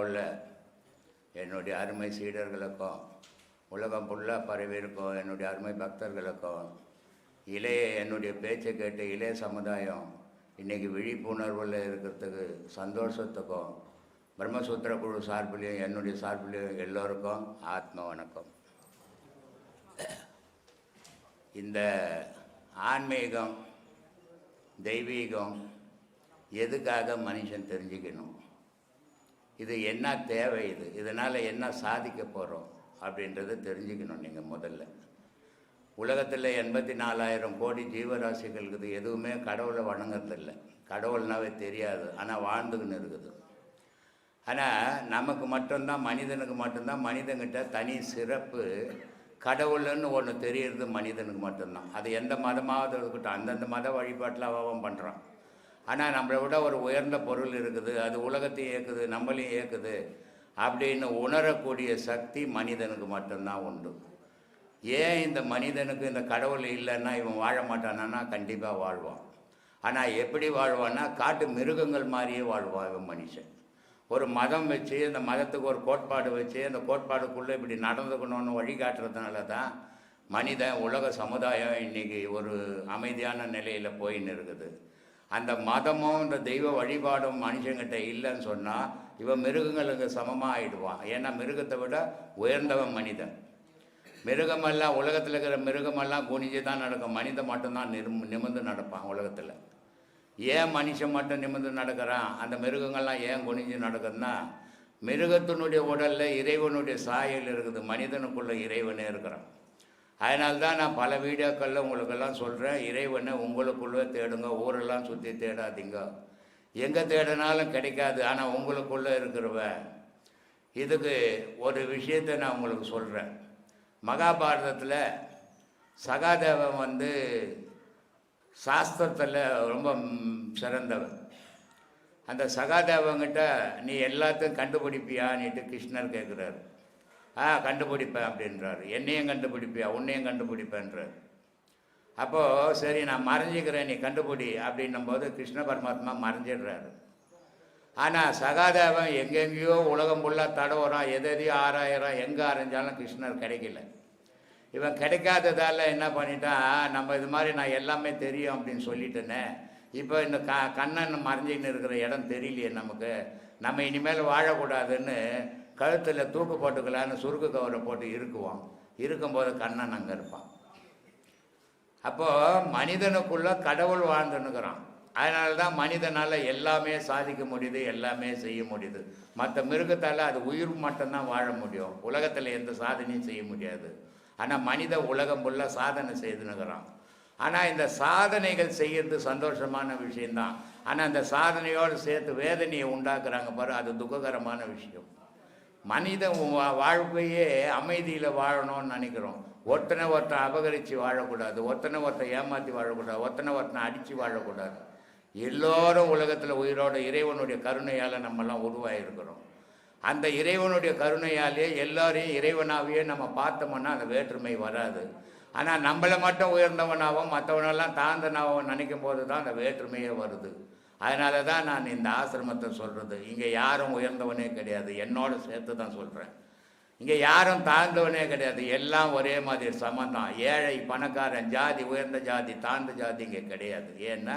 உள்ள என்னுடைய அருமை சீடர்களுக்கும் உலகம் ஃபுல்லாக பரவியிருக்கும் என்னுடைய அருமை பக்தர்களுக்கும் இளைய என்னுடைய பேச்சை கேட்டு இளைய சமுதாயம் இன்றைக்கி விழிப்புணர்வில் இருக்கிறதுக்கு சந்தோஷத்துக்கும் பிரம்மசூத்திர குழு சார்பிலையும் என்னுடைய சார்பிலையும் எல்லோருக்கும் ஆத்ம வணக்கம். இந்த ஆன்மீகம் தெய்வீகம் எதுக்காக மனுஷன் தெரிஞ்சுக்கணும்? இது என்ன தேவை இது? இதனால் என்ன சாதிக்க போகிறோம் அப்படின்றத தெரிஞ்சுக்கணும் நீங்கள் முதல்ல. உலகத்தில் எண்பத்தி நாலாயிரம் கோடி ஜீவராசிகள் இருக்குது எதுவுமே கடவுளை வணங்குறதில்ல. கடவுள்னாவே தெரியாது. ஆனால் வாழ்ந்துக்கின்னு இருக்குது. ஆனால் நமக்கு மட்டும்தான் மனிதனுக்கு மட்டும்தான் மனிதன்கிட்ட தனி சிறப்பு. கடவுள்னு ஒன்று தெரியறது மனிதனுக்கு மட்டும்தான். அது எந்த மதமாவது இருக்கட்டும் அந்தந்த மத வழிபாட்டில் அவன் பண்ணுறான் ஆனால் நம்மளை விட ஒரு உயர்ந்த பொருள் இருக்குது அது உலகத்தை இயக்குது நம்மளையும் இயக்குது அப்படின்னு உணரக்கூடிய சக்தி மனிதனுக்கு மட்டும்தான் உண்டு. ஏன் இந்த மனிதனுக்கு இந்த கடவுள் இல்லைன்னா இவன் வாழ மாட்டானா கண்டிப்பாக வாழ்வான். ஆனால் எப்படி வாழ்வான்னா காட்டு மிருகங்கள் மாதிரியே வாழ்வான் இவன் மனுஷன். ஒரு மதம் வச்சு அந்த மதத்துக்கு ஒரு கோட்பாடு வச்சு அந்த கோட்பாடுக்குள்ளே இப்படி நடந்துக்கணும்னு வழிகாட்டுறதுனால தான் மனிதன் உலக சமுதாயம் இன்னைக்கு ஒரு அமைதியான நிலையில் போயின்னு இருக்குது. அந்த மதமும் இந்த தெய்வ வழிபாடும் மனுஷங்கிட்ட இல்லைன்னு சொன்னால் இவன் மிருகங்களுக்கு சமமாக ஆயிடுவான். ஏன்னா மிருகத்தை விட உயர்ந்தவன் மனிதன். மிருகமெல்லாம் உலகத்தில் இருக்கிற மிருகமெல்லாம் குனிஞ்சு தான் நடக்கும். மனிதன் மட்டும்தான் நிரும் நிமிர்ந்து நடப்பான் உலகத்தில். ஏன் மனுஷன் மட்டும் நிமிர்ந்து நடக்கிறான்? அந்த மிருகங்கள்லாம் ஏன் குனிஞ்சு நடக்குதுன்னா மிருகத்தினுடைய உடலில் இறைவனுடைய சாயல் இருக்குது. மனிதனுக்குள்ள இறைவனே இருக்கிறான். அதனால்தான் நான் பல வீடியோக்களில் உங்களுக்கெல்லாம் சொல்கிறேன் இறைவனை உங்களுக்குள்ளே தேடுங்க ஊரெல்லாம் சுற்றி தேடாதீங்க. எங்கே தேடினாலும் கிடைக்காது ஆனால் உங்களுக்குள்ளே இருக்கிறவன். இதுக்கு ஒரு விஷயத்தை நான் உங்களுக்கு சொல்கிறேன் மகாபாரதத்தில் சகாதேவன் வந்து சாஸ்திரத்தில் ரொம்ப சிறந்தவன். அந்த சகாதேவங்கிட்ட நீ எல்லாத்தையும் கண்டுபிடிப்பியான்னுட்டு கிருஷ்ணர் கேட்குறாரு ஆ கண்டுபிடிப்பேன் அப்படின்றாரு. என்னையும் கண்டுபிடிப்பியா? உன்னையும் கண்டுபிடிப்பேன்றார். அப்போது சரி நான் மறைஞ்சிக்கிறேன் நீ கண்டுபிடி அப்படின்னும் போது கிருஷ்ண பரமாத்மா மறைஞ்சிடுறாரு. ஆனால் சகாதேவன் எங்கெங்கேயோ உலகம் ஃபுல்லாக தடவுறான் எது எதையோ ஆறாயிரம் எங்கே அரைஞ்சாலும் கிருஷ்ணர் கிடைக்கல. இவன் கிடைக்காததால் என்ன பண்ணிட்டான் நம்ம இது மாதிரி நான் எல்லாமே தெரியும் அப்படின்னு சொல்லிட்டேனே. இப்போ இந்த க கண்ணன் மறைஞ்சின்னு இருக்கிற இடம் தெரியலையே நமக்கு. நம்ம இனிமேல் வாழக்கூடாதுன்னு கழுத்தில் தூக்கு போட்டுக்கலான்னு சுருக்கு கவரை போட்டு இருக்குவோம் இருக்கும்போது கண்ணன் அங்கே இருப்பான். அப்போது மனிதனுக்குள்ள கடவுள் வாழ்ந்துன்னுக்குறான். அதனால தான் மனிதனால் எல்லாமே சாதிக்க முடியுது எல்லாமே செய்ய முடியுது. மற்ற மிருகத்தால் அது உயிர் மட்டும்தான் வாழ முடியும். உலகத்தில் எந்த சாதனையும் செய்ய முடியாது. ஆனால் மனித உலகம் ஃபுல்லாக சாதனை செய்துனுக்குறான் ஆனால் இந்த சாதனைகள் செய்கிறது சந்தோஷமான விஷயந்தான் ஆனால் அந்த சாதனையோடு சேர்த்து வேதனையை உண்டாக்குறாங்க பாரு அது துக்ககரமான விஷயம். மனித வா- வாழ்க்கையே அமைதியில் வாழணும்னு நினைக்கிறோம். ஒருத்தனை ஒருத்தன் அபகரித்து வாழக்கூடாது ஒருத்தனை ஒருத்தன் ஏமாற்றி வாழக்கூடாது ஒருத்தனை ஒருத்தனை அடித்து வாழக்கூடாது. எல்லோரும் உலகத்தில் உயிரோட இறைவனுடைய கருணையால் நம்மெல்லாம் உருவாகிருக்கிறோம் அந்த இறைவனுடைய கருணையாலே எல்லோரையும் இறைவனாகவே நம்ம பார்த்தோம்னா அந்த வேற்றுமை வராது. ஆனால் நம்மளை மட்டும் உயர்ந்தவனாகவும் மற்றவனெல்லாம் தாழ்ந்தனாகவும் நினைக்கும் போது தான் அந்த வேற்றுமையே வருது. அதனால தான் நான் இந்த ஆசிரமத்தை சொல்கிறது இங்கே யாரும் உயர்ந்தவனே கிடையாது. என்னோட சேர்த்து தான் சொல்கிறேன் இங்கே யாரும் தாழ்ந்தவனே கிடையாது. எல்லாம் ஒரே மாதிரி சமந்தான். ஏழை பணக்காரன் ஜாதி உயர்ந்த ஜாதி தாழ்ந்த ஜாதி இங்கே கிடையாது. ஏன்னா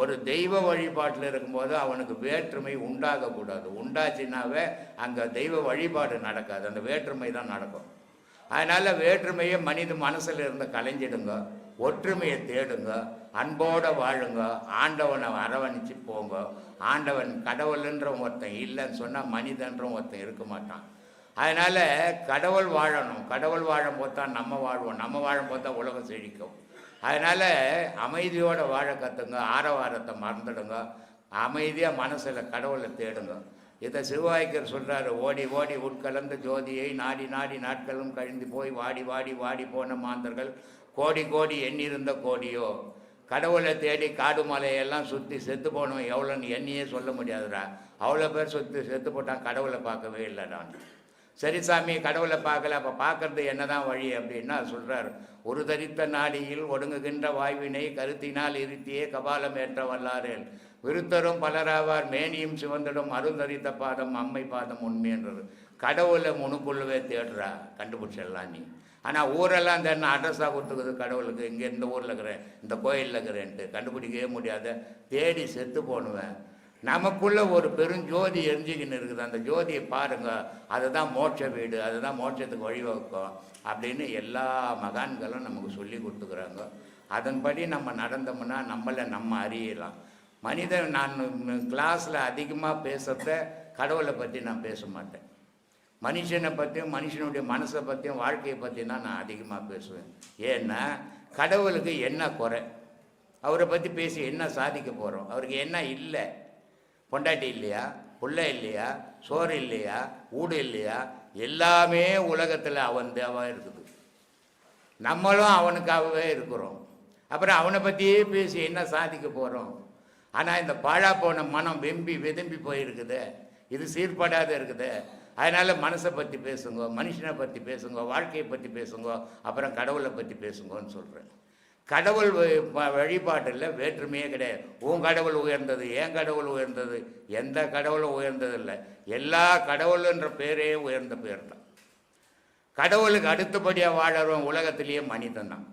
ஒரு தெய்வ வழிபாட்டில் இருக்கும்போது அவனுக்கு வேற்றுமை உண்டாகக்கூடாது. உண்டாச்சுனாவே அங்கே தெய்வ வழிபாடு நடக்காது. அந்த வேற்றுமை தான் நடக்கும். அதனால் வேற்றுமையை மனித மனசில் இருந்து கலைஞ்சிடுங்க. ஒற்றுமையை தேடுங்க. அன்போடு வாழுங்க. ஆண்டவனை அரவணைச்சு போங்க. ஆண்டவன் கடவுள்ன்ற ஒருத்தன் இல்லைன்னு சொன்னால் மனிதன்ற ஒருத்தன் இருக்க மாட்டான். அதனால் கடவுள் வாழணும். கடவுள் வாழும் போது தான் நம்ம வாழ்வோம். நம்ம வாழும் போது தான் உலகம் செழிக்கும். அதனால் அமைதியோடு வாழ கற்றுங்க ஆரவாரத்தை மறந்துடுங்க. அமைதியாக மனசில் கடவுளை தேடுங்க. இதை சிவாய்க்கர் சொல்கிறாரு ஓடி ஓடி உட்கலந்த ஜோதியை நாடி நாடி நாட்களும் கழிந்து போய் வாடி வாடி வாடி போன மாந்தர்கள் கோடி கோடி எண்ணிருந்த கோடியோ. கடவுளை தேடி காடு மலையெல்லாம் சுற்றி செத்து போனவன் எவ்வளோன்னு எண்ணியே சொல்ல முடியாதுடா. அவ்வளோ பேர் சுற்றி செத்து போட்டான் கடவுளை பார்க்கவே இல்லைடான் சரி சாமி கடவுளை பார்க்கல அப்போ பார்க்கறது என்னதான் வழி அப்படின்னா சொல்கிறார் ஒரு தரித்த நாடியில் ஒடுங்குகின்ற வாய்வினை கருத்தினால் இருத்தியே கபாலம் ஏற்ற வல்லாரேல் விருத்தரும் பலராவார் மேனியும் சிவந்திடும் அருந்தரித்த பாதம் அம்மை பாதம் உண்மைன்றது கடவுளை முனுக்குள்ளவே தேடுறா கண்டுபிடிச்சிடலாம் நீ. ஆனால் ஊரெல்லாம் தேடின அட்ரஸாக கொடுத்துக்குது கடவுளுக்கு. இங்கே இந்த ஊரில் இருக்கிறேன் இந்த கோயிலில் இருக்கிறேன்ட்டு கண்டுபிடிக்கவே முடியாத தேடி செத்து போனுவேன் நமக்குள்ளே ஒரு பெருஞ்சோதி எரிஞ்சுக்கின்னு இருக்குது. அந்த ஜோதியை பாருங்க அதுதான் மோட்ச வீடு அதுதான் மோட்சத்துக்கு வழிவகுக்கும் அப்படின்னு எல்லா மகான்களும் நமக்கு சொல்லி கொடுத்துக்கிறாங்க. அதன்படி நம்ம நடந்தோம்னா நம்மளை நம்ம அறியலாம். மனிதன் நான் கிளாஸில் அதிகமாக பேசுகிறத கடவுளை பற்றி நான் பேச மாட்டேன். மனுஷனை பற்றியும் மனுஷனுடைய மனசை பற்றியும் வாழ்க்கையை பற்றி தான் நான் அதிகமாக பேசுவேன். ஏன்னா கடவுளுக்கு என்ன குறை? அவரை பற்றி பேசி என்ன சாதிக்க போகிறோம் அவருக்கு என்ன இல்லை? பொண்டாட்டி இல்லையா? பிள்ளை இல்லையா? சோறு இல்லையா? ஊடு இல்லையா? எல்லாமே உலகத்தில் அவன் தேவாக இருக்குது. நம்மளும் அவனுக்காகவே இருக்கிறோம். அப்புறம் அவனை பற்றியே பேசி என்ன சாதிக்க போகிறோம் ஆனால் இந்த பாழா போன மனம் வெம்பி வெதும்பி போயிருக்குது. இது சீர்படாத இருக்குது. அதனால் மனசை பற்றி பேசுங்க மனுஷனை பற்றி பேசுங்க வாழ்க்கையை பற்றி பேசுங்க அப்புறம் கடவுளை பற்றி பேசுங்கன்னு சொல்கிறேன் கடவுள் வழிபாட்டில் வேற்றுமையே கிடையாது. உன் கடவுள் உயர்ந்தது என் கடவுள் உயர்ந்தது எந்த கடவுளும் உயர்ந்தது இல்லை எல்லா கடவுளுன்ற பேரே உயர்ந்த பேர் தான் கடவுளுக்கு அடுத்தபடியாக வாழறவன் உலகத்திலேயே மனிதன் தான்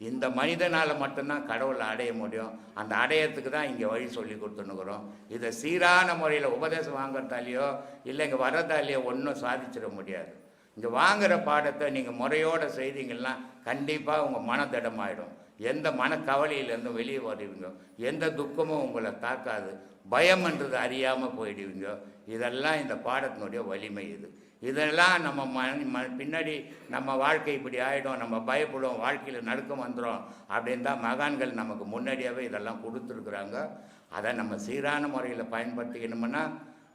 இந்த மனிதனால் மட்டும்தான் கடவுளை அடைய முடியும். அந்த அடையத்துக்கு தான் இங்கே வழி சொல்லி கொடுத்துனுக்குறோம் இதை சீரான முறையில் உபதேசம் வாங்குறதாலேயோ இல்லை இங்கே வர்றதாலேயோ ஒன்றும் சாதிச்சிட முடியாது. இங்கே வாங்குகிற பாடத்தை நீங்கள் முறையோடு செய்தீங்கன்னா கண்டிப்பாக உங்கள் மனதிடமாயிடும். எந்த மனக்கவலையிலேருந்தும் வெளியே வருவீங்க. எந்த துக்கமும் உங்களை தாக்காது. பயம்ன்றது அறியாமல் போயிடுவீங்க. இதெல்லாம் இந்த பாடத்தினுடைய வலிமை இது. இதெல்லாம் நம்ம ம ம- பின்னாடி நம்ம வாழ்க்கை இப்படி ஆகிடும் நம்ம பயப்படும் வாழ்க்கையில் நடுக்கம் வந்துடும் அப்படின்னு தான் மகான்கள் நமக்கு முன்னாடியாகவே இதெல்லாம் கொடுத்துருக்குறாங்க. அதை நம்ம சீரான முறையில் பயன்படுத்திக்கணும்னா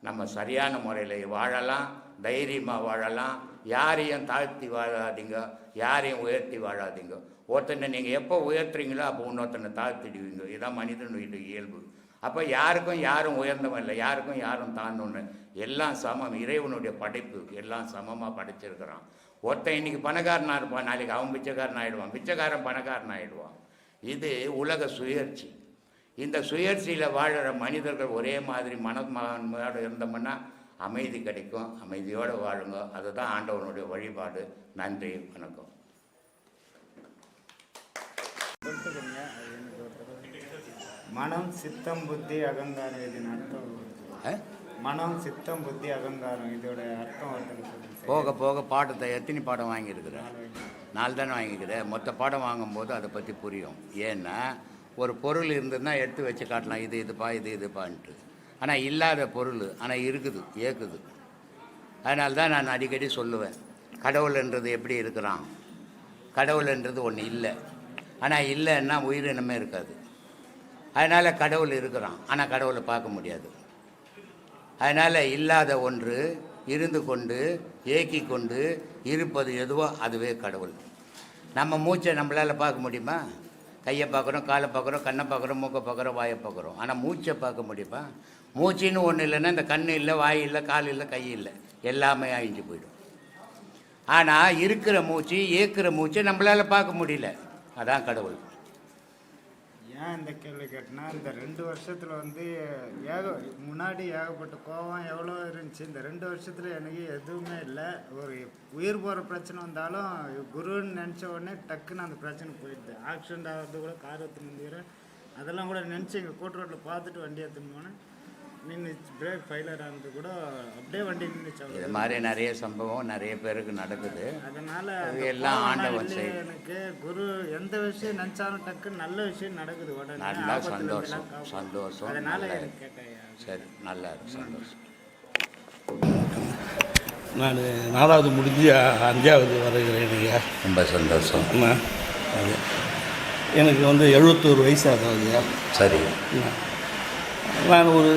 நம்ம சரியான முறையில் வாழலாம் தைரியமாக வாழலாம். யாரையும் தாழ்த்தி வாழாதீங்க யாரையும் உயர்த்தி வாழாதீங்க. ஒருத்தனை நீங்கள் எப்போ உயர்த்துறீங்களோ அப்போ இன்னொருத்தனை தாழ்த்திடுவீங்க. இதுதான் மனிதனுடைய இயல்பு. அப்போ யாருக்கும் யாரும் உயர்ந்தவன் இல்லை யாருக்கும் யாரும் தாழ்ந்தவன் எல்லாம் சமம். இறைவனுடைய படைப்பு எல்லாம் சமமாக படைச்சிருக்கிறான். ஒருத்தன் இன்னைக்கு பணக்காரனாக இருப்பான் நாளைக்கு அவன் பிச்சைக்காரன் ஆகிடுவான் பிச்சைக்காரன் பணக்காரன் ஆகிடுவான் இது உலக சுயற்சி இந்த சுயற்சியில் வாழ்கிற மனிதர்கள் ஒரே மாதிரி மனமோடு இருந்தோம்னா அமைதி கிடைக்கும். அமைதியோடு வாழுங்க. அதுதான் ஆண்டவனுடைய வழிபாடு. நன்றி வணக்கம். மனம் சித்தம் புத்தி அகங்காரம் இதன் அர்த்தம்? மனம் சித்தம் புத்தி அகங்காரம் இதோட அர்த்தம் போக போக பாடத்தை எத்தனை பாடம் வாங்கியிருக்கிறேன் நாலு தானே வாங்கிக்கிறேன் மொத்த பாடம் வாங்கும்போது அதை பற்றி புரியும். ஏன்னா ஒரு பொருள் இருந்ததுன்னா எடுத்து வச்சு காட்டலாம். இது இதுப்பா இது இதுப்பான்ட்டு. ஆனால் இல்லாத பொருள் ஆனால் இருக்குது ஏக்குது. அதனால தான் நான் அடிக்கடி சொல்லுவேன். கடவுள்ன்றது எப்படி இருக்கிறான்? கடவுள்ன்றது ஒன்று இல்லை. ஆனால் இல்லைன்னா உயிரினமே இருக்காது. அதனால் கடவுள் இருக்கிறான். ஆனால் கடவுளை பார்க்க முடியாது. அதனால் இல்லாத ஒன்று இருந்து கொண்டு ஏக்கி கொண்டு இருப்பது எதுவோ அதுவே கடவுள். நம்ம மூச்சை நம்மளால் பார்க்க முடியுமா? கையை பார்க்குறோம் காலை பார்க்குறோம் கண்ணை பார்க்குறோம் மூக்கை பார்க்குறோம் வாயை பார்க்குறோம். ஆனால் மூச்சை பார்க்க முடியுமா? மூச்சின்னு ஒன்று இல்லைன்னா இந்த கண் இல்லை வாய் இல்லை கால் இல்லை கை இல்லை. எல்லாமே அழிஞ்சு போயிடும். ஆனால் இருக்கிற மூச்சு ஏற்கிற மூச்சை நம்மளால் பார்க்க முடியல. அதான் கடவுள். ஏன் இந்த கேள்வி கேட்டேன்னா இந்த ரெண்டு வருஷத்தில் வந்து ஏக முன்னாடி ஏகப்பட்ட கோவம் எவ்வளோ இருந்துச்சு இந்த ரெண்டு வருஷத்தில் எனக்கு எதுவுமே இல்லை. ஒரு உயிர் போகிற பிரச்சனை வந்தாலும் குருன்னு நினச்ச உடனே டக்குன்னு அந்த பிரச்சனை போயிடுது. ஆக்சிடென்ட் ஆகிறது கூட கார் எடுத்துன்னு அதெல்லாம் கூட நினச்சி எங்கள் கூட்டு ரோட்டில் பார்த்துட்டு வண்டி எடுத்துன்னு போனேன். நின்றுச்சு பிரேக் ஃபெயிலர் ஆனது கூட அப்படியே வண்டி நின்றுச்சு இது மாதிரி நிறைய சம்பவம் நிறைய பேருக்கு நடக்குது. அதனால எல்லாம் ஆண்டவன் செயல். எனக்கு குரு எந்த விஷயம் நினைச்சாலும் டக்குன்னு நல்ல விஷயம் நடக்குது உடனே. நல்லா சந்தோஷம். சந்தோஷம். அதனால சரி நல்லா இருக்கு. சந்தோஷம். நான் நாலாவது முடிஞ்சு அஞ்சாவது வருகிறேன் ஐயா. ரொம்ப சந்தோஷம். அது எனக்கு வந்து எழுபத்தோரு வயசு ஆகுது சரி. நான் ஒரு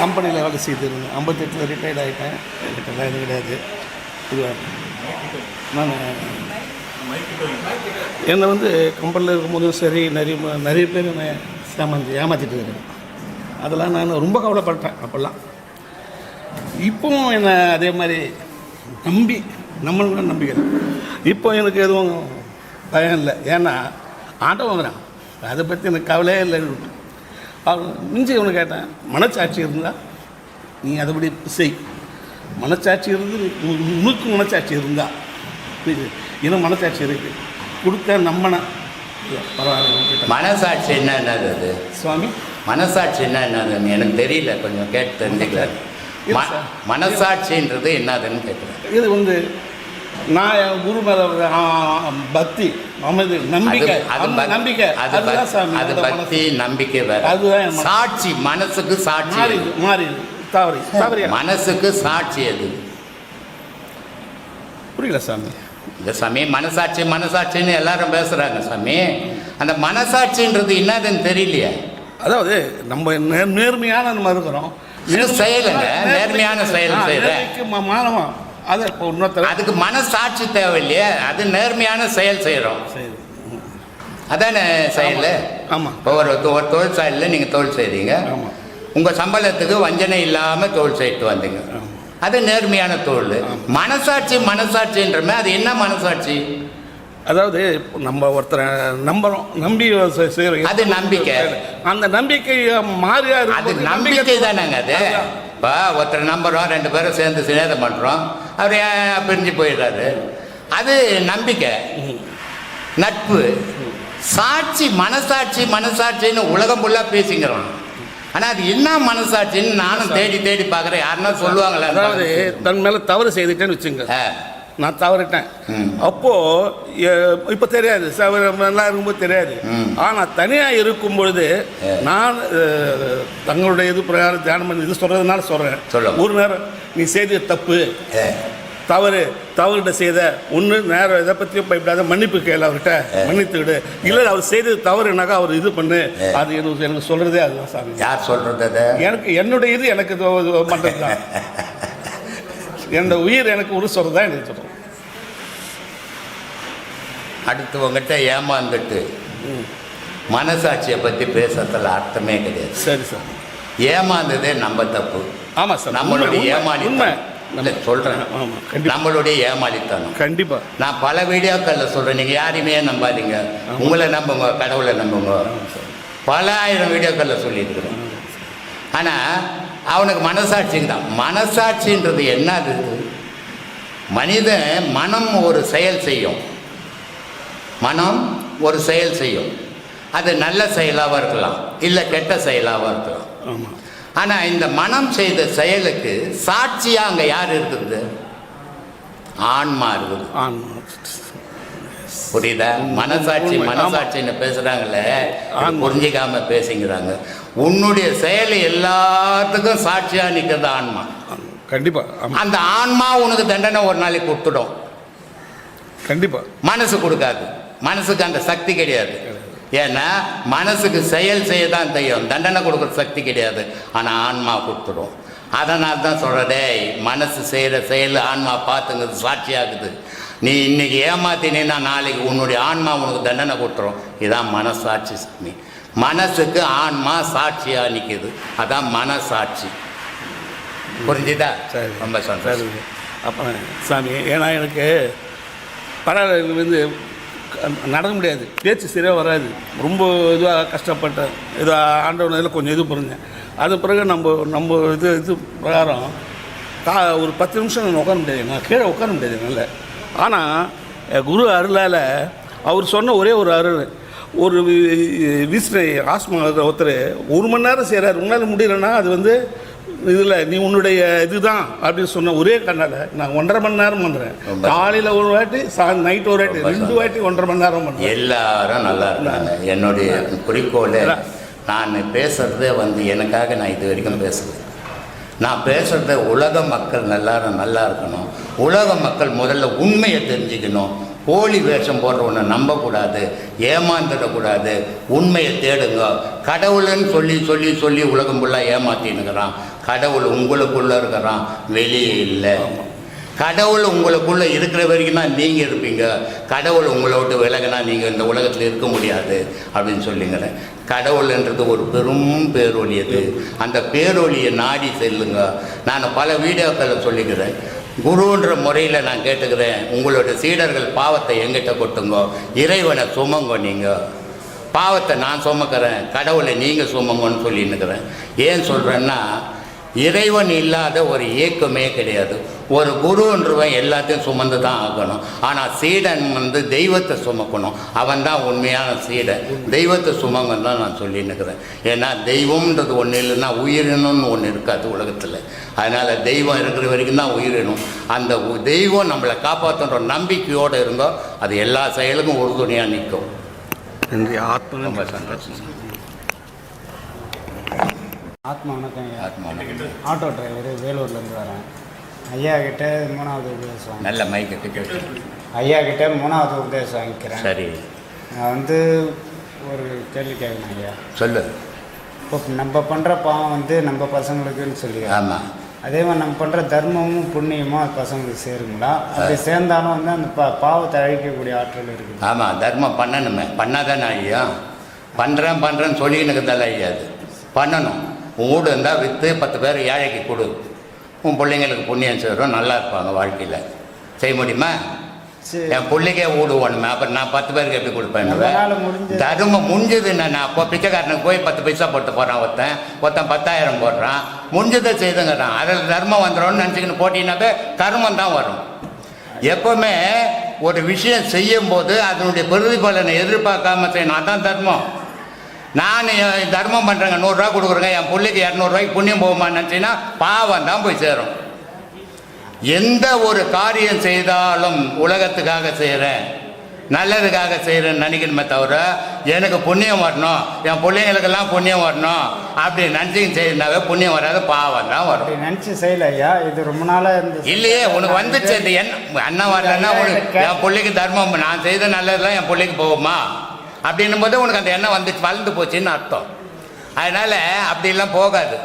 கம்பெனியில் வேலை செய்திருந்தேன். ஐம்பத்தெட்டில் ரிட்டையர்ட் ஆகிட்டேன் எனக்கெல்லாம் எதுவும் கிடையாது. இது நான் என்னை வந்து கம்பெனியில் இருக்கும்போதும் சரி நிறைய நிறைய பேர் என்னை ஏமாந்து ஏமாற்றிட்டு இருக்கேன் அதெல்லாம் நான் ரொம்ப கவலைப்பட்டேன் அப்போல்லாம். இப்போவும் என்னை அதே மாதிரி நம்பி நம்மளும் நம்பிக்கிறேன் இப்போ எனக்கு எதுவும் பயம் இல்லை. ஏன்னா ஆட்டோ வாங்குறேன். அதை பற்றி எனக்கு கவலையே இல்லை மிஞ்சி ஒன்று கேட்டேன். மனச்சாட்சி இருந்தால் நீ அதுபடி செய். மனச்சாட்சி இருந்து உனக்கு மனச்சாட்சி இருந்தா. இன்னும் மனச்சாட்சி இருக்கு. கொடுத்த கேட்டேன் மனசாட்சி என்ன என்னது அது? சுவாமி? மனசாட்சி என்ன என்னதுன்னு எனக்கு தெரியல கொஞ்சம் கேட்டு தெரிஞ்சுக்கல. மனசாட்சின்றது என்னதுன்னு கேட்குறேன் இது வந்து நான் என் குரு மேல பக்தி அமைதி நம்பிக்கை அந்த நம்பிக்கை அது அதுதான் சாமி அது பக்தி. நம்பிக்கை வேற அதுதான். சாட்சி மனசுக்கு சாட்சி எது? மாறிது மாறிது தவறி தவறியா மனசுக்கு சாட்சி எது புரியல சாமி இந்த சாமி மனசாட்சி மனசாட்சின்னு எல்லாரும் பேசுறாங்க சாமி அந்த மனசாட்சின்றது என்னதுன்னு தெரியலையே அதாவது நம்ம நேர் நேர்மையான நம்ம இருக்கிறோம் செயலுங்க. நேர்மையான செயல் ஆ, செய்றேன். அதை இப்போ இன்னொருத்தர அதுக்கு மனசாட்சி தேவையில்லையே அது நேர்மையான செயல் செய்கிறோம் அதானே செயல்? ஆமாம் இப்போ ஒரு ஒரு தொழில் செயலில் நீங்கள் தொழில் செய்கிறீங்க உங்கள் சம்பளத்துக்கு வஞ்சனை இல்லாமல் தொழில் செய்துட்டு வந்தீங்க. அது நேர்மையான தொழில். மனசாட்சி மனசாட்சின்றமே அது என்ன மனசாட்சி? அதாவது நம்ம ஒருத்தரை நம்புறோம் நம்பி செ- செய்றோம். அது நம்பிக்கை. அந்த நம்பிக்கை மாறியா அது நம்பிக்கை தானேங்க அது. இப்போ ஒருத்தர் நம்புறோம் ரெண்டு பேரும் சேர்ந்து சிநேதம் பண்ணுறோம் அவர் பிரிஞ்சு போயிடுறாரு. அது நம்பிக்கை. நட்பு. சாட்சி மனசாட்சி மனசாட்சின்னு உலகம் ஃபுல்லாக பேசிக்கிறோம். ஆனால் அது என்ன மனசாட்சின்னு நானும் தேடி தேடி பார்க்குறேன். யாருன்னா சொல்லுவாங்களா அதாவது தன் மேல தவறு செய்துட்டேன்னு வச்சுங்க. நான் தவறிட்டேன். ம். அப்போ எ- இப்ப தெரியாது. நல்லா இருக்கும்போது தெரியாது. ம். ஆனா தனியா இருக்கும் பொழுது நான் தங்களுடைய இது பிரகாரம் தியானம் பண்ணி இது சொல்றதுனால சொல்றேன். சொல்லுங்க. ஒரு நேரம் நீ செய்த தப்பு. தவறு தவறுகிட்ட செய்த ஒன்று நேரம் இதை பற்றியும் பயப்படாத மன்னிப்பு கேளு அவர்கிட்ட. மன்னித்து விடு. இல்லை அவர் செய்தது தவறுனாக்கா அவர் இது பண்ணு. அது எனக்கு எனக்கு சொல்றதே அதுதான் சாமி. யார் சொல்கிறது எனக்கு என்னுடைய இது எனக்கு பண்ணுறது தான். என்னோட உயிர் எனக்கு உரு சொல்கிறது தான் எனக்கு சொல்கிறேன் அடுத்தவங்கிட்ட ஏமாந்துட்டு மனசாட்சியை பற்றி பேசுறதுல அர்த்தமே கிடையாது. சரி சார். ஏமாந்ததே நம்ம தப்பு. ஆமாம் சார். நம்மளுடைய ஏமாளித்தனம். இல்லை சொல்கிறேன் நம்மளுடைய ஏமாளித்தனம். கண்டிப்பாக நான் பல வீடியோக்களில் சொல்கிறேன் நீங்கள் யாரையுமே நம்பாதீங்க. உங்களை நம்புங்க கடவுளை நம்புங்க. பல ஆயிரம் வீடியோக்களில் சொல்லியிருக்கிறேன். ஆனால் அவனுக்கு மனசாட்சிங்க. தான் மனசாட்சின்றது என்னது? மனிதன் மனம் ஒரு செயல் செய்யும். மனம் ஒரு செயல் செய்யும். அது நல்ல செயலாகவும் இருக்கலாம் இல்லை கெட்ட செயலாகவும் இருக்கலாம். ஆனால் இந்த மனம் செய்த செயலுக்கு சாட்சியாக அங்கே யார் இருக்குது ஆன்மா இருக்குது ஆமாம் புரியுதா? மனசாட்சி. மனசாட்சின்னு பேசுறாங்களே ஆமா. புரிஞ்சிக்காம பேசிக்கிறாங்க. உன்னுடைய செயல் எல்லாத்துக்கும் சாட்சியா நிற்கிறது ஆன்மா. கண்டிப்பாக அந்த ஆன்மா உனக்கு தண்டனை ஒரு நாளைக்கு கொடுத்துடும். கண்டிப்பாக மனசு கொடுக்காது. மனசுக்கு அந்த சக்தி கிடையாது. ஏன்னா மனசுக்கு செயல் செய்ய தான் தெரியும். தண்டனை கொடுக்குற சக்தி கிடையாது. ஆனால் ஆன்மா கொடுத்துடும். அதனால தான் சொல்கிறதே மனசு செய்கிற செயல் ஆன்மா பார்த்துங்கிறது சாட்சியாகுது. நீ இன்னைக்கு ஏமாத்தினேன்னா நாளைக்கு உன்னுடைய ஆன்மா உனக்கு தண்டனை கொடுத்துரும். இதான் மனசாட்சி சாமி. மனசுக்கு ஆன்மா சாட்சியாக நிற்கிது அதான் மனசாட்சி. புரிஞ்சுதா? சரி. ரொம்ப சரி. சந்தோஷம் அப்போ சாமி ஏன்னா எனக்கு பரவாயில்ல வந்து நடக்க முடியாது. பேச்சு சரியாக வராது. ரொம்ப இதுவாக கஷ்டப்பட்டேன். இது ஆண்டவன் இதில் கொஞ்சம் இது புரிஞ்சேன். அது பிறகு நம்ம நம்ம இது இது பிரகாரம் கா ஒரு பத்து நிமிஷம் உட்கார முடியாது. நான் கீழே உட்கார முடியாது என்னால். ஆனால் குரு அருளால் அவர் சொன்ன ஒரே ஒரு அருள். ஒரு வீசின ஆஸ்மா ஒருத்தர் ஒரு மணி நேரம் செய்கிறார் உன்னால் முடியலன்னா அது வந்து இதில் நீ உன்னுடைய இதுதான் அப்படின்னு சொன்ன ஒரே கண்ணால் நான் ஒன்றரை மணி நேரம் பண்ணுறேன் காலையில் ஒரு வாட்டி சா நைட் ஒரு வாட்டி ரெண்டு வாட்டி ஒன்றரை மணி நேரம் பண்ணுறேன் எல்லாரும் நல்லா இருக்காங்க. என்னுடைய குறிக்கோள் நான் பேசுறதே வந்து எனக்காக நான் இது வரைக்கும் பேசல. நான் பேசுகிறத உலக மக்கள் நல்லா நல்லா இருக்கணும். உலக மக்கள் முதல்ல உண்மையை தெரிஞ்சுக்கணும். போலி வேஷம் போடுறவனை நம்பக்கூடாது ஏமாந்துடக்கூடாது. உண்மையை தேடுங்க. கடவுள்னு சொல்லி சொல்லி சொல்லி உலகம் ஃபுல்லாக ஏமாத்தினுக்கிறான் கடவுள் உங்களுக்குள்ளே இருக்கிறான் வெளியே இல்லை. கடவுள் உங்களுக்குள்ளே இருக்கிற வரைக்கும் தான் நீங்கள் இருப்பீங்க. கடவுள் உங்களை விட்டு விலகினா நீங்கள் இந்த உலகத்தில் இருக்க முடியாது அப்படின்னு சொல்லிங்கிறேன் கடவுள்ன்றது ஒரு பெரும் பேரொழி அது. அந்த பேரொழியை நாடி செல்லுங்க. நான் பல வீடியோக்களை சொல்லிக்கிறேன். குருன்ற முறையில் நான் கேட்டுக்கிறேன். உங்களோட சீடர்கள் பாவத்தை எங்கிட்ட கொட்டுங்க? இறைவனை சுமங்க நீங்கள் பாவத்தை நான் சுமக்கிறேன். கடவுளை நீங்கள் சுமங்கன்னு சொல்லின்னுக்கிறேன். ஏன் சொல்கிறேன்னா இறைவன் இல்லாத ஒரு இயக்கமே கிடையாது. ஒரு குருன்றவன் எல்லாத்தையும் சுமந்து தான் ஆகணும். ஆனால் சீடன் வந்து தெய்வத்தை சுமக்கணும். அவன் தான் உண்மையான சீடன். தெய்வத்தை சுமங்கன்னு தான் நான் சொல்லின்னுக்கிறேன் ஏன்னா தெய்வம்ன்றது ஒன்று இல்லைன்னா உயிரினம்னு ஒன்று இருக்காது உலகத்தில். அதனால் தெய்வம் இருக்கிற வரைக்கும் தான் உயிரினம். அந்த தெய்வம் நம்மளை காப்பாற்றுன்ற நம்பிக்கையோடு இருந்தோ அது எல்லா செயலுக்கும் உறுதுணையாக நிற்கும். நன்றி. ஆத்மா சந்தோஷம். ஆத்மா வணக்கம் ஐயா. ஆத்மா ஆட்டோ டிரைவர் வேலூர்லேருந்து வரேன். ஐயா கிட்ட மூணாவது உபதேசம் நல்ல மைக்கை கிட்ட ஐயா கிட்ட மூணாவது உபதேசம் வாங்கிக்கிறேன். சரி. நான் வந்து ஒரு கேள்வி கேட்கணும் ஐயா. சொல்லு. இப்போ நம்ம பண்ணுற பாவம் வந்து நம்ம பசங்களுக்குன்னு சொல்லி ஆமாம் அதே மாதிரி நம்ம பண்ணுற தர்மமும் புண்ணியமும் அது பசங்களுக்கு சேருங்களா? அப்படி சேர்ந்தாலும் வந்து அந்த பா பாவத்தை அழிக்கக்கூடிய ஆற்றல் இருக்குது. ஆமாம் தர்மம் பண்ணணுமே. பண்ணாதானே ஐயா? பண்ணுறேன் பண்ணுறேன்னு சொல்லின்னு இருக்கிறதால ஐயா அது. பண்ணணும். வீடு இருந்தால் விற்று பத்து பேர் ஏழைக்கு கொடு. உன் பிள்ளைங்களுக்கு புண்ணியம் சேரும் நல்லா இருப்பாங்க வாழ்க்கையில். செய்ய முடியுமா? என் பிள்ளைக்கே வீடு வேணுமே அப்புறம் நான் பத்து பேருக்கு எப்படி கொடுப்பேன் தர்மம் முடிஞ்சது. நான் அப்போ பிச்சைக்காரனுக்கு போய் பத்து பைசா போட்டு போகிறான் ஒருத்தன். ஒருத்தன் பத்தாயிரம் போடுறான். முடிஞ்சதை செய்துங்கிறான். அதில் தர்மம் வந்துடும்னு நினச்சிக்கின்னு போட்டினாக்க கர்மம் தான் வரும். எப்பவுமே ஒரு விஷயம் செய்யும் போது அதனுடைய பிரதிபலனை எதிர்பார்க்காம செய்யணும். அதான் தர்மம். நான் தர்மம் பண்ணுறேங்க நூறுரூவா கொடுக்குறேங்க என் பிள்ளைக்கு இரநூறுவாய்க்கு புண்ணியம் போகுமான்னு நினச்சின்னா பாவம் தான் போய் சேரும். எந்த ஒரு காரியம் செய்தாலும் உலகத்துக்காக செய்கிறேன் நல்லதுக்காக செய்கிறேன்னு நினைக்கணுமே தவிர எனக்கு புண்ணியம் வரணும் என் பிள்ளைங்களுக்கெல்லாம் புண்ணியம் வரணும் அப்படி நினச்சிங்க செய்யறதுனாவே புண்ணியம் வராது பாவம் தான் வரும். நினச்சி செய்யல ஐயா இது ரொம்ப நாளாக இல்லையே உனக்கு வந்துச்சு அது என்ன அண்ணன் வரலன்னா உனக்கு என் பிள்ளைக்கு தர்மம் நான் செய்த நல்லதெல்லாம் என் பிள்ளைக்கு போகுமா? அப்படின்னும் போது உனக்கு அந்த எண்ணம் வந்துச்சு வளர்ந்து போச்சுன்னு அர்த்தம். அதனால் அப்படிலாம் போகாது.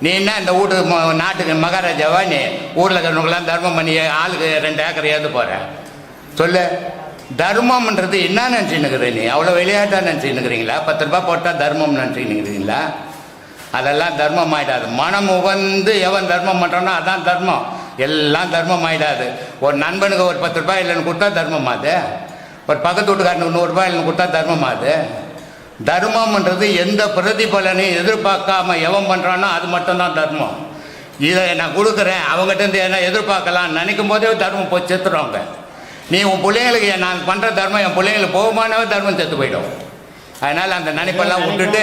நீ என்ன இந்த வீட்டு ம- நாட்டுக்கு மகாராஜாவா நீ ஊரில் இருக்கிறவங்களாம் தர்மம் பண்ணி ஆளுக்கு ரெண்டு ஏக்கர் ஏந்து போகிற சொல்லு. தர்மம்ன்றது என்ன நினச்சின்னு நீ? அவ்வளோ விளையாட்டாக நினச்சின்னுக்குறீங்களா? பத்து ரூபாய் போட்டால் தர்மம் நினச்சின்னுக்குறீங்களா? அதெல்லாம் தர்மம் ஆயிடாது. மனம் உகந்து எவன் தர்மம் பண்ணுறானோ அதான் தர்மம். எல்லாம் தர்மம் ஆகிடாது ஒரு நண்பனுக்கு ஒரு பத்து ரூபாய் இல்லைன்னு கொடுத்தா தர்மம் அது? ஒரு பக்கத்து வீட்டுக்காரனுக்கு நூறுரூபா இல்லைன்னு கொடுத்தா தர்மம் அது? தர்மம்ன்றது எந்த பிரதிபலனையும் எதிர்பார்க்காம எவன் பண்ணுறானோ அது மட்டும்தான் தர்மம். இதை நான் கொடுக்குறேன் அவங்ககிட்ட இருந்து என்ன எதிர்பார்க்கலாம் நினைக்கும் போதே தர்மம் போய் செத்துருவாங்க. நீ உன் பிள்ளைங்களுக்கு நான் பண்ணுற தர்மம் என் பிள்ளைங்களுக்கு போகுமானாவே தர்மம் செத்து போயிடும். அதனால் அந்த நினைப்பெல்லாம் விட்டுட்டு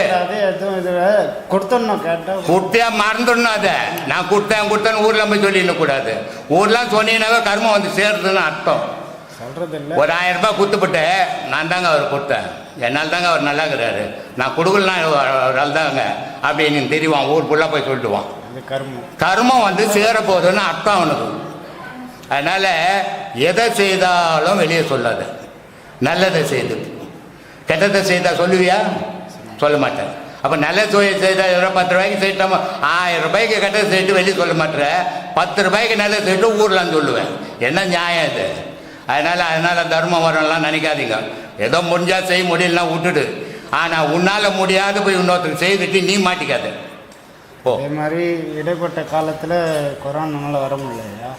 கொடுத்தே மறந்துடணும் அதை. நான் கொடுத்தேன் கொடுத்தேன்னு ஊரில் போய் சொல்லிடணும் கூடாது ஊர்லாம் சொன்னீங்கன்னாவே கர்மம் வந்து சேருதுன்னு அர்த்தம். இல்லை ஒரு ஆயிரம் ரூபாய் கொடுத்துப்பட்டு நான் தாங்க அவர் கொடுத்தேன். என்னால் தாங்க அவர் நல்லா இருக்கிறாரு நான் கொடுக்கலனா அவரால் தாங்க அப்படின்னு தெரிவான். ஊர் ஃபுல்லாக போய் சொல்லிடுவான். கர்மம். வந்து சேரப்போகுதுன்னு அர்த்தம் அவனுக்கு. அதனால் எதை செய்தாலும் வெளியே சொல்லாத. நல்லதை செய்து. கெட்டதை செய்தா சொல்லுவியா? சொல்ல மாட்டேன். அப்போ நல்ல தொழில் செய்தால் ஒரு பத்து ரூபாய்க்கு செய்யிட்டோமா? ஆயிரம் ரூபாய்க்கு கெட்டதை செய்யிட்டு வெளியே சொல்ல மாட்டேன் பத்து ரூபாய்க்கு நல்லதை செய்யிட்டு ஊர்லான்னு சொல்லுவேன். என்ன நியாயம் இது? அதனால் அதனால் தர்மம் வரலாம் நினைக்காதீங்க. ஏதோ முடிஞ்சால் செய்ய முடியலன்னா விட்டுடு. ஆனால் உன்னால் முடியாது போய் இன்னொருத்தருக்கு செய்துட்டு நீ மாட்டிக்காத. அதே மாதிரி இடைப்பட்ட காலத்தில் கொரோனானால வர முடியலையா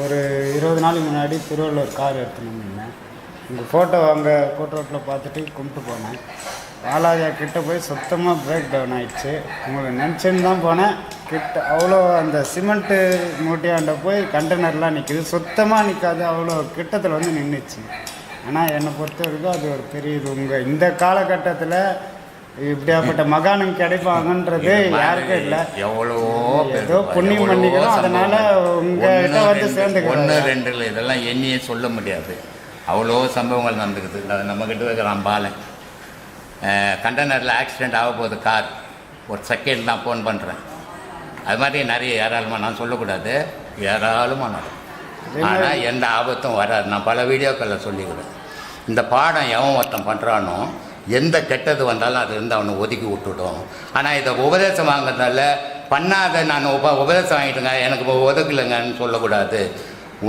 ஒரு இருபது நாளைக்கு முன்னாடி திருவள்ளூர் கார் எடுத்துன்னு வந்தேன். உங்கள் ஃபோட்டோ அங்கே ஃபோட்டோட்டில் பார்த்துட்டு கும்பிட்டு போனேன். வாலாஜா கிட்ட போய் சுத்தமாக பிரேக் டவுன் ஆயிடுச்சு. உங்களை நினச்சின்னு தான் போனேன். கிட்ட அவ்வளோ அந்த சிமெண்ட்டு மூட்டையாண்ட போய் கண்டெய்னர்லாம் நிற்கிது சுத்தமாக நிற்காது அவ்வளோ கிட்டத்தில் வந்து நின்றுச்சு ஆனால் என்னை பொறுத்த வரைக்கும் அது ஒரு பெரிய இது. உங்கள் இந்த காலகட்டத்தில் இப்படியாப்பட்ட மகானும் கிடைப்பாங்கன்றது யாருக்கும் இல்லை. எவ்வளவோ ஏதோ. புண்ணியம் பண்ணிக்கிறோம், அதனால. உங்ககிட்ட ஒண்ணு, வந்து ரெண்டு, சேர்ந்துக்கிறோம். ஒண்ணு ரெண்டுல இதெல்லாம் எண்ணியே சொல்ல முடியாது. அவ்வளோ சம்பவங்கள் நடந்துக்குது அது நம்மக்கிட்ட இருக்கிறான் பாலன் கண்டெய்னரில் ஆக்சிடெண்ட் ஆக போகுது கார். ஒரு செகண்ட் தான் ஃபோன் பண்ணுறேன் அது மாதிரி நிறைய ஏராளமாக நான் சொல்லக்கூடாது. ஏராளமாக நடக்கும் ஆனால் எந்த ஆபத்தும் வராது. நான் பல வீடியோக்களில் சொல்லிக்கிறேன். இந்த பாடம் எவன் ஒருத்தன் பண்ணுறானோ எந்த கெட்டது வந்தாலும் அது இருந்து அவனை ஒதுக்கி விட்டுடும். ஆனால் இதை உபதேசம் வாங்குறதால பண்ணாத நான் உப உபதேசம் வாங்கிட்டுங்க எனக்கு ஒதுக்கலைங்கன்னு சொல்லக்கூடாது.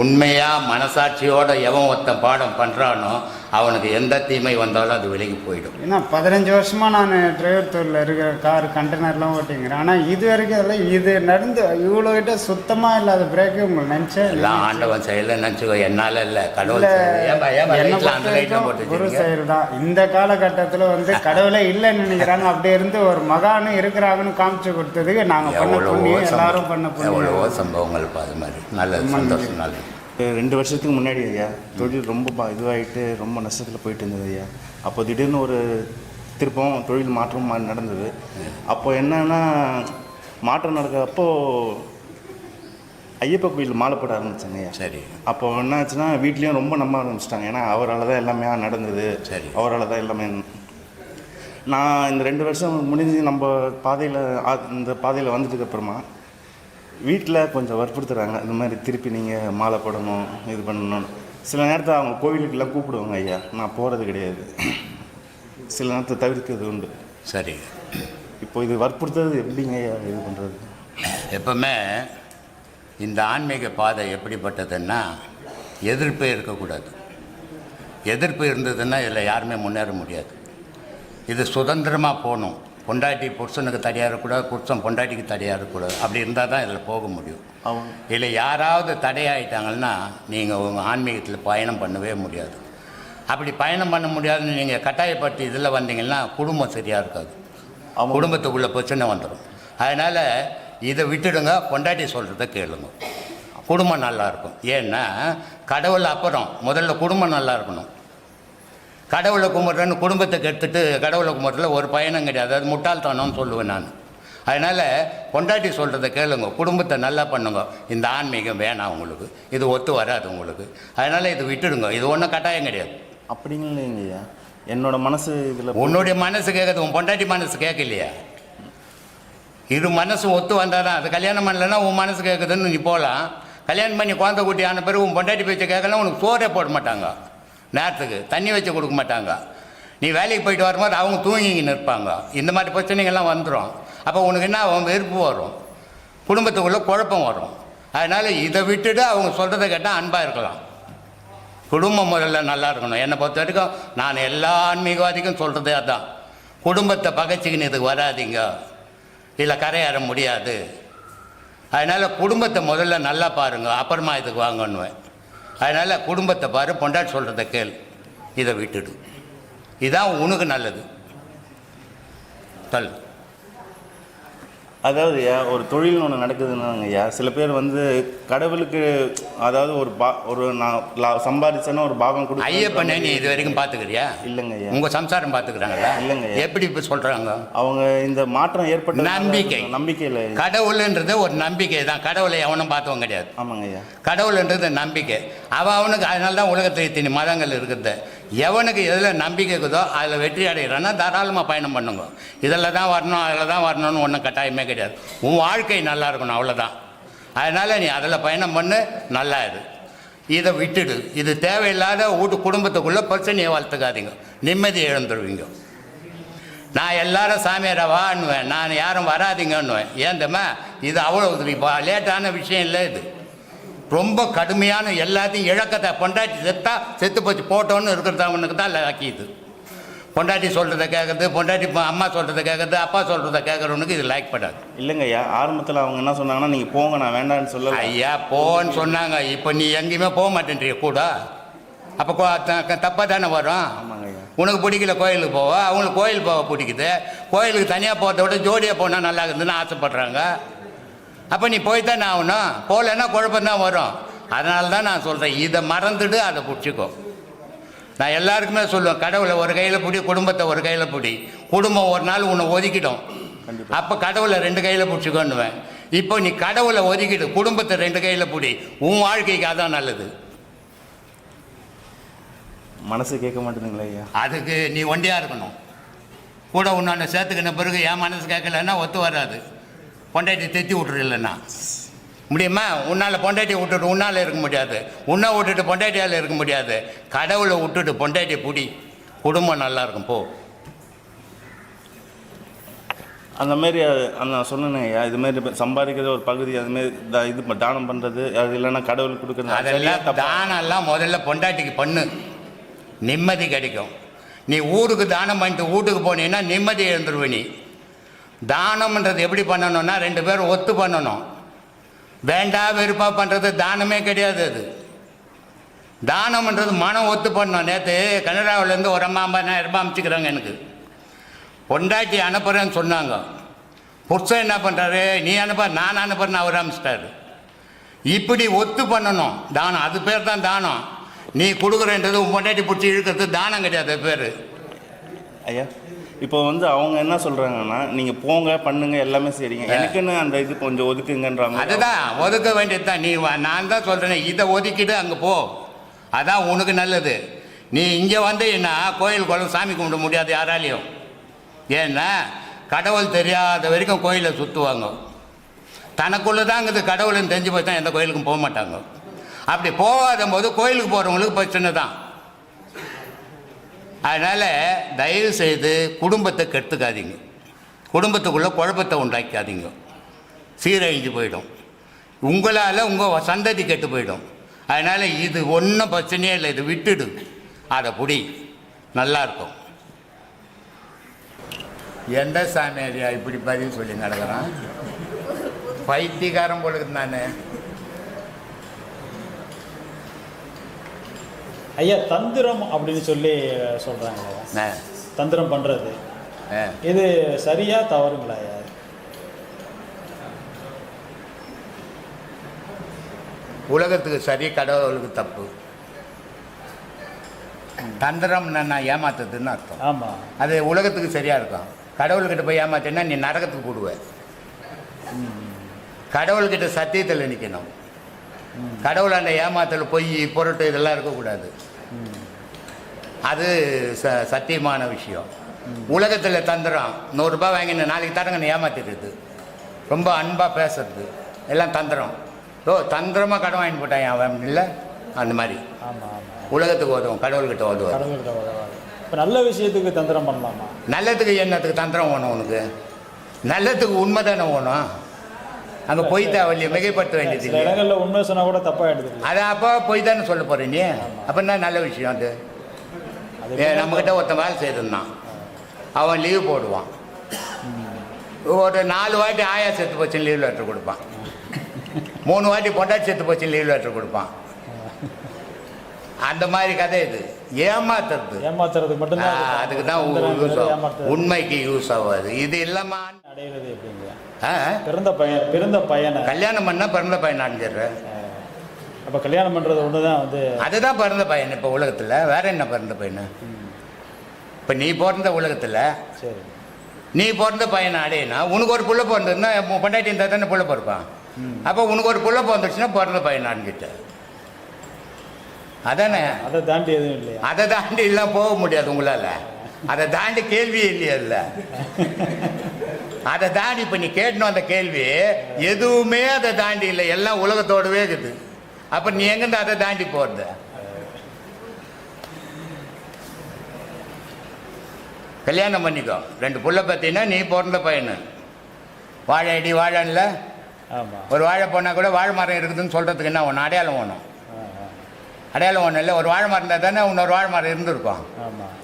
உண்மையாக மனசாட்சியோட எவன் ஒருத்தன் பாடம் பண்ணுறானோ அவனுக்கு எந்த தீமை வந்தாலும் அது விலகி போயிடும். ஏன்னா பதினஞ்சு வருஷமா நான் டிரைவர் தொழில் இருக்கிற கார் கண்டெய்னர்லாம் ஓட்டிங்கிறேன் ஆனால் இது வரைக்கும் அதெல்லாம் இது நடந்து இவ்வளோ கிட்ட சுத்தமாக இல்லாத பிரேக்கு உங்களை நினச்சேன் எல்லாம் ஆண்டவன் செயல நினச்சிக்கோ என்னால் இல்லை. கடவுள் குரு? செயல் தான். இந்த காலகட்டத்தில் வந்து கடவுளே இல்லைன்னு நினைக்கிறாங்க அப்படி இருந்து ஒரு மகானும் இருக்கிறாங்கன்னு காமிச்சு கொடுத்ததுக்கு நாங்கள் பண்ண எல்லாரும் பண்ண எவ்வளவோ சம்பவங்கள் அது மாதிரி. நல்லது சந்தோஷம் நல்லது. ரெண்டு வருஷத்துக்கு முன்னாடி ஐயா. தொழில் ரொம்ப பா இதுவாகிட்டு ரொம்ப நஷ்டத்தில் போயிட்டு இருந்தது ஐயா. அப்போ திடீர்னு ஒரு திருப்பம் தொழில் மாற்றம் நடந்தது. அப்போ என்னன்னா மாற்றம் நடக்கிறப்போ ஐயப்ப கோயில் மாலை போட ஐயா. சரி. அப்போ என்ன ஆச்சுன்னா வீட்லேயும் ரொம்ப நம்ப ஆரம்பிச்சிட்டாங்க. ஏன்னா அவரால் தான் எல்லாமே நடந்தது. சரி. அவரால் தான் எல்லாமே நான் இந்த ரெண்டு வருஷம் முடிஞ்சு நம்ம பாதையில் இந்த பாதையில் அப்புறமா வீட்டில் கொஞ்சம் வற்புறுத்துறாங்க. இந்த மாதிரி திருப்பி நீங்கள் மாலை போடணும் இது பண்ணணும் சில நேரத்தில் அவங்க கோவிலுக்கெல்லாம் கூப்பிடுவாங்க ஐயா நான் போகிறது கிடையாது. சில நேரத்தை தவிர்க்கிறது உண்டு. சரி. இப்போ இது வற்புறுத்துறது எப்படிங்க ஐயா இது பண்ணுறது எப்பவுமே இந்த ஆன்மீக பாதை எப்படிப்பட்டதுன்னா எதிர்ப்பே இருக்கக்கூடாது. எதிர்ப்பு இருந்ததுன்னா இதில் யாருமே முன்னேற முடியாது. இது சுதந்திரமாக போகணும். பொண்டாட்டி புருஷனுக்கு தடையாக இருக்கக்கூடாது புருஷன் பொண்டாட்டிக்கு தடையாக இருக்கக்கூடாது அப்படி இருந்தால் தான் இதில் போக முடியும். இல்லை யாராவது தடையாயிட்டாங்கன்னா நீங்கள் உங்கள் ஆன்மீகத்தில் பயணம் பண்ணவே முடியாது. அப்படி பயணம் பண்ண முடியாதுன்னு நீங்கள் கட்டாயப்படுத்தி இதில் வந்தீங்கன்னா குடும்பம் சரியாக இருக்காது. அவங்க குடும்பத்துக்குள்ள பிரச்சனை வந்துடும். அதனால் இதை விட்டுடுங்க பொண்டாட்டி சொல்கிறத கேளுங்க. குடும்பம் நல்லா இருக்கும். ஏன்னா கடவுள் அப்புறம் முதல்ல குடும்பம் நல்லா இருக்கணும். கடவுளை கும்பிட்றேன்னு குடும்பத்தை கெடுத்துட்டு கடவுளை கும்பிட்றதுல ஒரு பயணம் கிடையாது. அது முட்டாள்தனம்னு சொல்லுவேன் நான். அதனால் பொண்டாட்டி சொல்கிறத கேளுங்க. குடும்பத்தை நல்லா பண்ணுங்க. இந்த ஆன்மீகம் வேணாம் உங்களுக்கு. இது ஒத்து வராது உங்களுக்கு. அதனால் இது விட்டுடுங்க. இது ஒன்றும் கட்டாயம் கிடையாது. அப்படிங்களேங்க ஐயா என்னோட மனசு இதில் உன்னுடைய மனசு கேட்குது. உன் பொண்டாட்டி மனசு கேட்கலையா? இரு மனசு ஒத்து வந்தால் தான் அது கல்யாணம் பண்ணலைன்னா உன் மனசு கேட்குதுன்னு நீ போகலாம் கல்யாணம் பண்ணி குழந்தை குட்டி ஆன பிறகு உன் பொண்டாட்டி பேச்சை கேட்கலாம் உனக்கு சோறே போட மாட்டாங்க. நேரத்துக்கு. தண்ணி வச்சு கொடுக்க மாட்டாங்க. நீ வேலைக்கு போயிட்டு வரும்போது அவங்க தூங்கிக்கின்னு நிற்பாங்க இந்த மாதிரி பிரச்சனைகள்லாம் வந்துடும் அப்போ உனக்கு என்ன அவன் வெறுப்பு வரும். குடும்பத்துக்குள்ளே குழப்பம் வரும். அதனால் இதை விட்டுட்டு அவங்க சொல்கிறத கேட்டால் அன்பாக இருக்கலாம். குடும்பம் முதல்ல நல்லா இருக்கணும். என்னை பொறுத்த வரைக்கும் நான் எல்லா ஆன்மீகவாதிக்கும் சொல்கிறதே அதான். குடும்பத்தை பகைச்சிக்கின்னு இதுக்கு வராதீங்க. இல்லை கரையேற முடியாது. அதனால் குடும்பத்தை முதல்ல நல்லா பாருங்கள் அப்புறமா இதுக்கு வாங்கணுவேன் அதனால் குடும்பத்தை பாரு பொண்டாட்டி சொல்கிறத கேள். இதை விட்டுடு. இதான் உனக்கு நல்லது. தல் அதாவது ஐயா ஒரு தொழில் ஒன்று நடக்குதுன்னாங்க ஐயா சில பேர் வந்து கடவுளுக்கு அதாவது ஒரு பா ஒரு நான் சம்பாதிச்சேன்னா ஒரு பாகம் கொடு ஐயப்பனை நீ இது வரைக்கும் பார்த்துக்கிறியா இல்லைங்க ஐயா உங்கள் சம்சாரம் பார்த்துக்கிறாங்களா இல்லைங்க ஐயா. எப்படி இப்போ சொல்கிறாங்க அவங்க இந்த மாற்றம் ஏற்பட்ட நம்பிக்கை. நம்பிக்கையில் கடவுள்ன்றது ஒரு நம்பிக்கை தான். கடவுளை எவனும் பார்த்தவன் கிடையாது. ஆமாங்க ஐயா கடவுள்ன்றது நம்பிக்கை. அவன் அவனுக்கு அதனால தான் உலகத்தில் இத்தனை மதங்கள் இருக்குது. எவனுக்கு எதில் நம்பிக்கை இருக்குதோ அதில் வெற்றி அடைகிறான்னா தாராளமாக பயணம் பண்ணுங்க. இதில் தான் வரணும் அதில் தான் வரணும்னு ஒன்றும் கட்டாயமே கிடையாது. உன் வாழ்க்கை நல்லா இருக்கணும் அவ்வளோதான் அதனால் நீ அதில் பயணம் பண்ணு நல்லா இரு. இதை விட்டுடு. இது தேவையில்லாத வீட்டு குடும்பத்துக்குள்ளே பிரச்சனையை வளர்த்துக்காதீங்க. நிம்மதி இழந்துடுவீங்க நான் எல்லாரும் சாமியாரை வான்னுவேன். நான் யாரும் வராதீங்கன்னுவேன். ஏன் இது அவ்வளோ லேட்டான விஷயம் இல்லை இது. ரொம்ப கடுமையான எல்லாத்தையும் இழக்கத்தை பொண்டாட்டி செத்தா செத்து போச்சு போட்டோன்னு இருக்கிறதவனுக்கு தான் லாக்கிது பொண்டாட்டி சொல்கிறத கேட்குறது பொண்டாட்டி அம்மா சொல்கிறத கேட்குறது அப்பா சொல்கிறத கேட்குறவனுக்கு இது லைக் படாது. இல்லைங்க ஐயா ஆரம்பத்தில் அவங்க என்ன சொன்னாங்கன்னா நீங்கள் போங்க நான் வேண்டாம்னு சொல்லல. ஐயா போன்னு சொன்னாங்க. இப்போ நீ எங்கேயுமே போக மாட்டேன்றிய கூட. அப்போ தப்பாக தானே வரும் உனக்கு பிடிக்கல கோயிலுக்கு போவ? அவங்களுக்கு கோயில் போக பிடிக்குது. கோயிலுக்கு தனியாக போகிறத விட ஜோடியாக போனால் நல்லா இருக்குதுன்னு ஆசைப்பட்றாங்க. அப்போ நீ போய் தான் ஆகணும் போகலன்னா குழப்பம்தான் வரும். அதனால தான் நான் சொல்கிறேன் இதை மறந்துட்டு அதை பிடிச்சிக்கோ. நான் எல்லாருக்குமே சொல்லுவேன் கடவுளை ஒரு கையில் பிடி குடும்பத்தை ஒரு கையில் பிடி. குடும்பம் ஒரு நாள் உன்னை ஒதுக்கிடும். அப்போ கடவுளை ரெண்டு கையில் பிடிச்சிக்கோன்னுவேன். இப்போ நீ கடவுளை ஒதுக்கிடு குடும்பத்தை ரெண்டு கையில் பிடி. உன் வாழ்க்கைக்கு அதான் நல்லது. மனசு கேட்க மாட்டேங்குங்களா ஐயா. அதுக்கு நீ ஒண்டியாக இருக்கணும். கூட உன்னொன்று சேர்த்துக்கின பிறகு என் மனசு கேட்கலன்னா ஒத்து வராது. பொண்டாட்டி தெத்தி விட்டுருலன்னா முடியுமா? உன்னால் பொண்டாட்டி விட்டுட்டு உன்னால் இருக்க முடியாது. உன்னை விட்டுட்டு பொண்டாட்டியால் இருக்க முடியாது. கடவுளை விட்டுட்டு பொண்டாட்டி புடி. குடும்பம் நல்லா இருக்கும் போ. அந்த மாதிரி அந்த நான் சொன்னேனே இது மாதிரி சம்பாதிக்கிறது ஒரு பகுதி அது மாதிரி த- இது தானம் பண்ணுறது அது இல்லைன்னா கடவுள் கொடுக்குறது அதெல்லாம்? தானம்லாம் முதல்ல பொண்டாட்டிக்கு பண்ணு. நிம்மதி கிடைக்கும். நீ ஊருக்கு தானம் பண்ணிட்டு வீட்டுக்கு போனீங்கன்னா நிம்மதி எழுந்துருவ நீ. தானம்ன்றது எப்படி பண்ணணும்னா ரெண்டு பேரும் ஒத்து பண்ணணும். வேண்டா வெறுப்பா பண்ணுறது தானமே கிடையாது அது. தானம்ன்றது மனம் ஒத்து பண்ணணும். நேற்று கனடாவிலேருந்து ஒரு அம்மா ஐம்பதாயிரம் ரூபாய் அனுப்பிச்சிக்கிறாங்க எனக்கு. பொண்டாட்டி அனுப்புகிறேன்னு சொன்னாங்க. புருஷன் என்ன பண்ணுறாரு நீ அனுப்ப நான் அனுப்புறேன்னு அவர் அமைச்சிட்டாரு. இப்படி ஒத்து பண்ணணும். தானம். அது பேர் தான் தானம். நீ கொடுக்குறன்றது உன் பொண்டாட்டி பிடிச்சி இழுக்கிறது தானம் கிடையாது அது பேர். ஐயா. இப்போ வந்து அவங்க என்ன சொல்கிறாங்கன்னா நீங்கள் போங்க பண்ணுங்க எல்லாமே சரிங்க எனக்குன்னு அந்த இது கொஞ்சம் ஒதுக்குங்கன்ற மாதிரி? அதுதான் ஒதுக்க வேண்டியது தான். நீ நான் தான் சொல்கிறேன் இதை ஒதுக்கிட்டு அங்கே போ. அதான் உனக்கு நல்லது. நீ இங்கே வந்து என்ன கோயில் குளம் சாமி கும்பிட முடியாது யாராலையும். ஏன்னா கடவுள் தெரியாத வரைக்கும் கோயிலை சுற்றுவாங்க தனக்குள்ளே தான் இது கடவுள்னு தெரிஞ்சு போய் தான் எந்த கோயிலுக்கும் போக மாட்டாங்க. அப்படி போகாத போது கோயிலுக்கு போகிறவங்களுக்கு பிரச்சனை தான் அதனால் தயவு செய்து குடும்பத்தை கெடுத்துக்காதீங்க. குடும்பத்துக்குள்ளே குழப்பத்தை உண்டாக்காதீங்க சீரழிஞ்சு போயிடும். உங்களால் உங்கள் சந்ததி கெட்டு போயிடும். அதனால் இது ஒன்றும் பிரச்சனையே இல்லை. இது விட்டுடு. அதை புடி. நல்லாயிருக்கும் எந்த சாமியாரியா இப்படி பதில் சொல்லி நடக்கிறான்? பைத்தியகாரம் போல தானே ஐயா தந்திரம் அப்படின்னு சொல்லி சொல்றாங்க. தந்திரம் பண்றது. இது சரியா தவறுங்களா ஐயா? உலகத்துக்கு சரி கடவுளுக்கு தப்பு. தந்திரம் நான் ஏமாத்துறதுன்னு அர்த்தம். ஆமா. அது உலகத்துக்கு சரியாக இருக்கும். கடவுள்கிட்ட போய் ஏமாத்தினா நீ நரகத்துக்கு போடுவ. கடவுள்கிட்ட சத்தியத்தில் நிற்கணும் கடவுள் அந்த ஏமாத்தல் பொய் பொருட்டு இதெல்லாம் இருக்கக்கூடாது. அது ச சத்தியமான விஷயம். உலகத்தில் தந்திரம் நூறுரூபா வாங்கின நாளைக்கு தரங்க ஏமாத்திடுது. ரொம்ப அன்பாக பேசுறது. எல்லாம் தந்திரம் ஓ தந்திரமாக கடன் வாங்கி போட்டான் அவன். இல்லை? அந்த மாதிரி. உலகத்துக்கு உதவும் கடவுள்கிட்ட உதவும் இப்போ நல்ல விஷயத்துக்கு தந்திரம் பண்ணலாமா? நல்லதுக்கு என்னத்துக்கு தந்திரம் வேணும் உனக்கு? நல்லதுக்கு உண்மை தானே வேணும் அங்கே பொய் தேவையில்லையே மிகைப்படுத்த வேண்டியது சில இல்லையா இடங்கள்ல உண்மை சொன்னா கூட தப்பா எடுத்துக்கலாம். அது அப்போ பொய் தானே சொல்ல போற நீ அப்படின்னா நல்ல விஷயம் அது? நம்மக்கிட்ட ஒருத்தன். வேலை செய்திருந்தான் அவன் லீவ் போடுவான். ஒரு நாலு வாட்டி ஆயா செத்து போச்சுன்னு லீவ் லெட்டர் கொடுப்பான். மூணு வாட்டி பொண்டாட்டி செத்து போச்சுன்னு லீவ் லெட்டர் கொடுப்பான். அந்த மாதிரி கதை இது. ஏமாத்துறது. ஏமாத்துறதுக்கு மட்டும்தான் அதுக்கு தான் ஏமாத்துறது. உண்மைக்கு யூஸ் ஆகாது. இது இல்லாம அடையிறது எப்படிங்க? பிறந்த பையன் பிறந்த பையனை கல்யாணம் பண்ணா பிறந்த பையன் அடைஞ்சிடுறேன் அப்ப கல்யாணம் பண்றது ஒண்ணுதான் வந்து. அதுதான் பிறந்த பையன் இப்போ உலகத்தில். வேற என்ன பிறந்த பையன் இப்போ நீ பிறந்த உலகத்தில் சரி. நீ பிறந்த பையனை அடையினா உனக்கு ஒரு புள்ள பிறந்ததுன்னா பொண்டாட்டி இருந்தால் தானே புள்ள பிறப்பான். அப்போ உனக்கு ஒரு புள்ள பிறந்துச்சுன்னா பிறந்த பையன் அடைஞ்சிட்ட அதானே? அதை தாண்டி எதுவும் இல்லையா? அதை தாண்டி எல்லாம் போக முடியாது உங்களால். அதை தாண்டி கேள்வியே இல்லையா இல்லை அதை தாண்டி இப்போ நீ கேட்டணும் அந்த கேள்வி எதுவுமே அதை தாண்டி இல்லை. எல்லாம் உலகத்தோடவே இருக்குது. அப்போ நீ எங்கேருந்து அதை தாண்டி போகிறது கல்யாணம் பண்ணிக்கோ. ரெண்டு புள்ள பார்த்தீங்கன்னா நீ பிறந்த பையனு. வாழை அடி வாழன்ல ஒரு வாழை போனால் கூட வாழை மரம் இருக்குதுன்னு சொல்கிறதுக்கு என்ன ஒன்று அடையாளம் ஆ. அடையாளம் ஒன்றும் இல்லை. ஒரு வாழை மரம் இருந்தால் தானே இன்னொரு வாழை மரம் இருந்திருக்கும்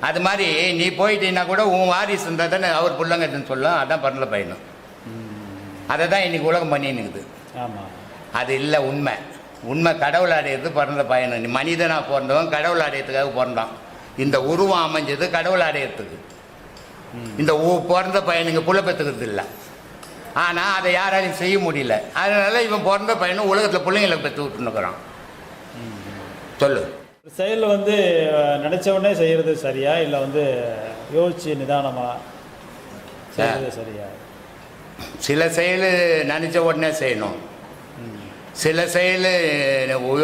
அது மாதிரி நீ போயிட்டீங்கன்னா கூட உன் வாரிசு இருந்தால் தானே அவர் பிள்ளைங்கன்னு சொல்லும். அதான் பிறந்த பையனும் அதை தான் இன்னைக்கு உலகம் பண்ணின்னு இருக்குது ஆமா. அது இல்லை உண்மை. உண்மை கடவுள் அடையிறது பிறந்த பையன் நீ மனிதனாக பிறந்தவன் கடவுள் அடையறதுக்காக பிறந்தான். இந்த உருவம் அமைஞ்சது கடவுள் அடையறதுக்கு இந்த ஊ பிறந்த பையனுங்க புள்ள பெற்றுக்கிறது இல்லை. ஆனால் அதை யாராலையும் செய்ய முடியல. அதனால இவன் பிறந்த பையனும் உலகத்தில் பிள்ளைங்களை பெற்று விட்டுனுக்குறான் சொல்லு. செயல் வந்து நினைச்ச உடனே செய்யறது சரியா? இல்ல வந்து யோசிச்சு நிதானமா செய்யறது சரியா? சில செயல் நினச்ச உடனே செய்யணும். சில செயல்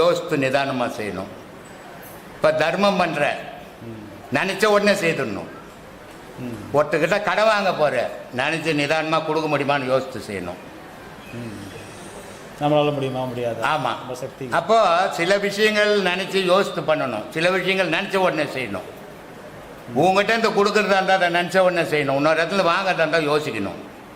யோசித்து நிதானமாக செய்யணும். இப்போ தர்மம் பண்ணுற நினச்ச உடனே செய்துடணும். ஒருத்தர்கிட்ட கடன் வாங்க போகிற நினச்சி நிதானமாக கொடுக்க முடியுமான்னு யோசித்து செய்யணும். நம்மளால முடியுமா? முடியாது? ஆமாம் நம்ம சக்தி. அப்போ சில விஷயங்கள் நினச்சி யோசித்து பண்ணணும். சில விஷயங்கள் நினச்ச உடனே செய்யணும். உங்ககிட்ட இந்த கொடுக்குறதா இருந்தால் அதை நினச்ச உடனே செய்யணும். இன்னொரு இடத்துல வாங்குறதா இருந்தால் யோசிக்கணும்.